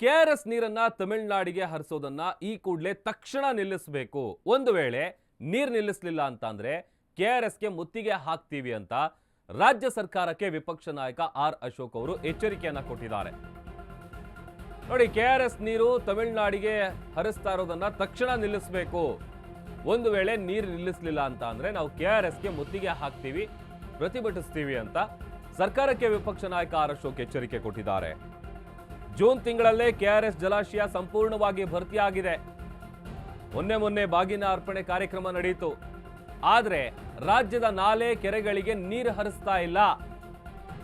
K R S ನೀರನ್ನ ತಮಿಳುನಾಡಿಗೆ ಹರಿಸೋದನ್ನ ಈ ಕೂಡಲೇ ತಕ್ಷಣ ನಿಲ್ಲಿಸಬೇಕು. ಒಂದು ವೇಳೆ ನೀರು ನಿಲ್ಲಿಸಲಿಲ್ಲ ಅಂತ ಅಂದ್ರೆ ಕೆ ಆರ್ ಎಸ್ಗೆ ಮುತ್ತಿಗೆ ಹಾಕ್ತೀವಿ ಅಂತ ರಾಜ್ಯ ಸರ್ಕಾರಕ್ಕೆ ವಿಪಕ್ಷ ನಾಯಕ ಆರ್ ಅಶೋಕ್ ಅವರು ಎಚ್ಚರಿಕೆಯನ್ನ ಕೊಟ್ಟಿದ್ದಾರೆ. ನೋಡಿ ಕೆ ಆರ್ ಎಸ್ ನೀರು ತಮಿಳುನಾಡಿಗೆ ಹರಿಸ್ತಾ ಇರೋದನ್ನ ತಕ್ಷಣ ನಿಲ್ಲಿಸಬೇಕು. ಒಂದು ವೇಳೆ ನೀರು ನಿಲ್ಲಿಸಲಿಲ್ಲ ಅಂತ ಅಂದ್ರೆ ನಾವು ಕೆ ಆರ್ ಎಸ್ಗೆ ಮುತ್ತಿಗೆ ಹಾಕ್ತೀವಿ, ಪ್ರತಿಭಟಿಸ್ತೀವಿ ಅಂತ ಸರ್ಕಾರಕ್ಕೆ ವಿಪಕ್ಷ ನಾಯಕ ಆರ್ ಅಶೋಕ್ ಎಚ್ಚರಿಕೆ ಕೊಟ್ಟಿದ್ದಾರೆ. ಜೂನ್ ತಿಂಗಳಲ್ಲೇ ಕೆಆರ್ಎಸ್ ಜಲಾಶಯ ಸಂಪೂರ್ಣವಾಗಿ ಭರ್ತಿಯಾಗಿದೆ. ಮೊನ್ನೆ ಮೊನ್ನೆ ಬಾಗಿನ ಅರ್ಪಣೆ ಕಾರ್ಯಕ್ರಮ ನಡೆಯಿತು ಆದರೆ ರಾಜ್ಯದ ನಾಲೆ ಕೆರೆಗಳಿಗೆ ನೀರು ಹರಿಸ್ತಾ ಇಲ್ಲ.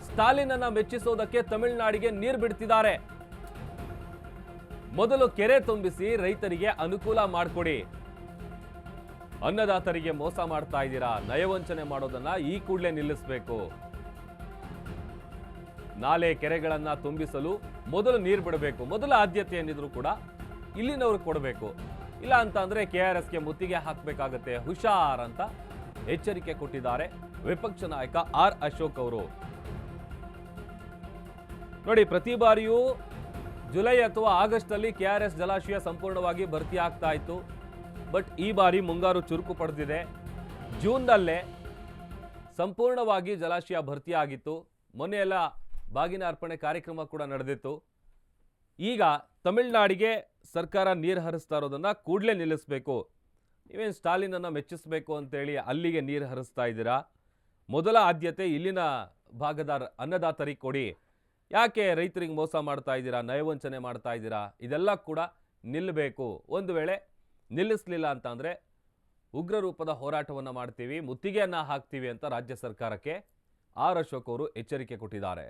ಸ್ಟಾಲಿನ್ ಅನ್ನ ಮೆಚ್ಚಿಸೋದಕ್ಕೆ ತಮಿಳುನಾಡಿಗೆ ನೀರು ಬಿಡ್ತಿದ್ದಾರೆ. ಮೊದಲು ಕೆರೆ ತುಂಬಿಸಿ ರೈತರಿಗೆ ಅನುಕೂಲ ಮಾಡಿಕೊಡಿ. ಅನ್ನದಾತರಿಗೆ ಮೋಸ ಮಾಡ್ತಾ ಇದ್ದೀರಾ? ನಯವಂಚನೆ ಮಾಡೋದನ್ನ ಈ ಕೂಡಲೇ ನಿಲ್ಲಿಸಬೇಕು. ನಾಲೆ ಕೆರೆಗಳನ್ನು ತುಂಬಿಸಲು ಮೊದಲು ನೀರು ಬಿಡಬೇಕು, ಮೊದಲ ಆದ್ಯತೆ ಏನಿದ್ರು ಕೂಡ ಇಲ್ಲಿನವ್ರಿಗೆ ಕೊಡಬೇಕು. ಇಲ್ಲ ಅಂತ ಅಂದ್ರೆ ಕೆ ಆರ್ ಎಸ್ಗೆ ಮುತ್ತಿಗೆ ಹಾಕಬೇಕಾಗತ್ತೆ, ಹುಷಾರ್ ಅಂತ ಎಚ್ಚರಿಕೆ ಕೊಟ್ಟಿದ್ದಾರೆ ವಿಪಕ್ಷ ನಾಯಕ ಆರ್ ಅಶೋಕ್ ಅವರು. ನೋಡಿ, ಪ್ರತಿ ಬಾರಿಯೂ ಜುಲೈ ಅಥವಾ ಆಗಸ್ಟ್ ಅಲ್ಲಿ ಕೆ ಆರ್ ಎಸ್ ಜಲಾಶಯ ಸಂಪೂರ್ಣವಾಗಿ ಭರ್ತಿ ಆಗ್ತಾ ಇತ್ತು. ಬಟ್ ಈ ಬಾರಿ ಮುಂಗಾರು ಚುರುಕು ಪಡೆದಿದೆ. ಜೂನ್ನಲ್ಲೇ ಸಂಪೂರ್ಣವಾಗಿ ಜಲಾಶಯ ಭರ್ತಿಯಾಗಿತ್ತು ಮೊನ್ನೆ ಎಲ್ಲ ಬಾಗಿನ ಅರ್ಪಣೆ ಕಾರ್ಯಕ್ರಮ ಕೂಡ ನಡೆದಿತ್ತು. ಈಗ ತಮಿಳುನಾಡಿಗೆ ಸರ್ಕಾರ ನೀರು ಹರಿಸ್ತಾ ಇರೋದನ್ನು ಕೂಡಲೇ ನಿಲ್ಲಿಸಬೇಕು. ನೀವೇನು ಸ್ಟಾಲಿನನ್ನು ಮೆಚ್ಚಿಸಬೇಕು ಅಂತೇಳಿ ಅಲ್ಲಿಗೆ ನೀರು ಹರಿಸ್ತಾ ಇದ್ದೀರಾ? ಮೊದಲ ಆದ್ಯತೆ ಇಲ್ಲಿನ ಭಾಗದ ಅನ್ನದಾತರಿಗೆ ಕೊಡಿ. ಯಾಕೆ ರೈತರಿಗೆ ಮೋಸ ಮಾಡ್ತಾ ಇದ್ದೀರಾ? ನಯವಂಚನೆ ಮಾಡ್ತಾ ಇದ್ದೀರಾ? ಇದೆಲ್ಲ ಕೂಡ ನಿಲ್ಲಬೇಕು ಒಂದು ವೇಳೆ ನಿಲ್ಲಿಸಲಿಲ್ಲ ಅಂತ ಅಂದರೆ ಉಗ್ರ ರೂಪದ ಹೋರಾಟವನ್ನು ಮಾಡ್ತೀವಿ, ಮುತ್ತಿಗೆಯನ್ನು ಹಾಕ್ತೀವಿ ಅಂತ ರಾಜ್ಯ ಸರ್ಕಾರಕ್ಕೆ ಆರ್ ಅಶೋಕ್ ಅವರು ಎಚ್ಚರಿಕೆ ಕೊಟ್ಟಿದ್ದಾರೆ.